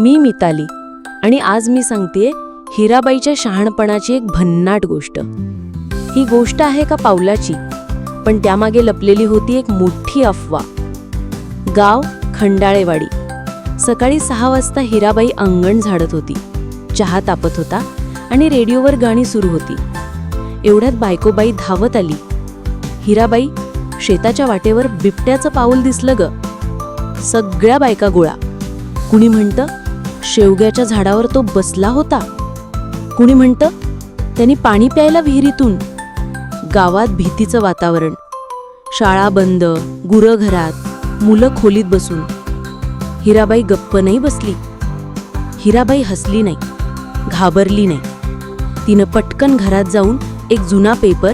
मी मिताली. आणि आज मी सांगतेय हिराबाईच्या शहाणपणाची एक भन्नाट गोष्ट. ही गोष्ट आहे का पावलाची? पण त्यामागे लपलेली होती एक मोठी अफवा. गाव खंडाळेवाडी. सकाळी सहा वाजता हिराबाई अंगण झाडत होती. चहा तापत होता आणि रेडिओवर गाणी सुरू होती. एवढ्यात बायकोबाई धावत आली. हिराबाई शेताच्या वाटेवर बिबट्याचं पाऊल दिसलं ग. सगळ्या बायका गोळा. कुणी म्हणतं शेवग्याच्या झाडावर तो बसला होता. कुणी म्हणतं त्यांनी पाणी प्यायला विहिरीतून. गावात भीतीचं वातावरण. शाळा बंद गुरं घरात मुलं खोलीत बसून. हिराबाई गप्प नाही बसली. हिराबाई हसली नाही घाबरली नाही. तिनं पटकन घरात जाऊन एक जुना पेपर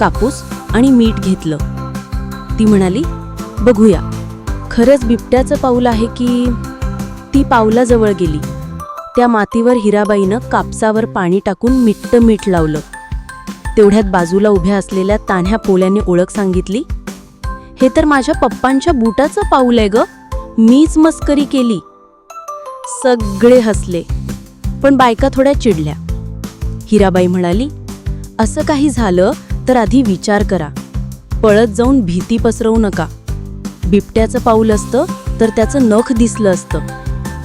कापूस आणि मीठ घेतलं. ती म्हणाली बघूया. खरंच बिबट्याचं पाऊल आहे की ती पावलाजवळ गेली. त्या मातीवर हिराबाईनं कापसावर पाणी टाकून मिट्ट मीठ लावलं. तेवढ्यात बाजूला उभ्या असलेल्या तान्ह्या पोल्याने ओळख सांगितली हे तर माझ्या पप्पांच्या बुटाचं पाऊल आहे ग. मीच मस्करी केली. सगळे हसले पण बायका थोड्या चिडल्या. हिराबाई म्हणाली असं काही झालं तर आधी विचार करा. पळत जाऊन भीती पसरवू नका. बिबट्याचं पाऊल असतं तर त्याचं नख दिसलं असतं.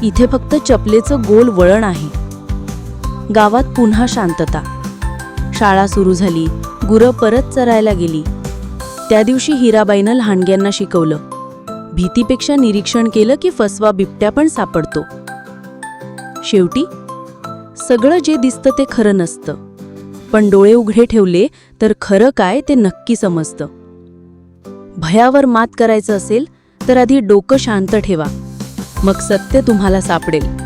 इथे फक्त चपलेचं गोल वळण आहे. गावात पुन्हा शांतता. शाळा सुरू झाली गुरं परत चरायला गेली. त्या दिवशी हिराबाईनं लहानग्यांना शिकवलं. भीतीपेक्षा निरीक्षण केलं की फसवा बिबट्या पण सापडतो. शेवटी सगळं जे दिसतं ते खरं नसतं. पण डोळे उघडे ठेवले तर खरं काय ते नक्की समजतं. भयावर मात करायचं असेल तर आधी डोकं शांत ठेवा. मग सत्य तुम्हाला सापडेल.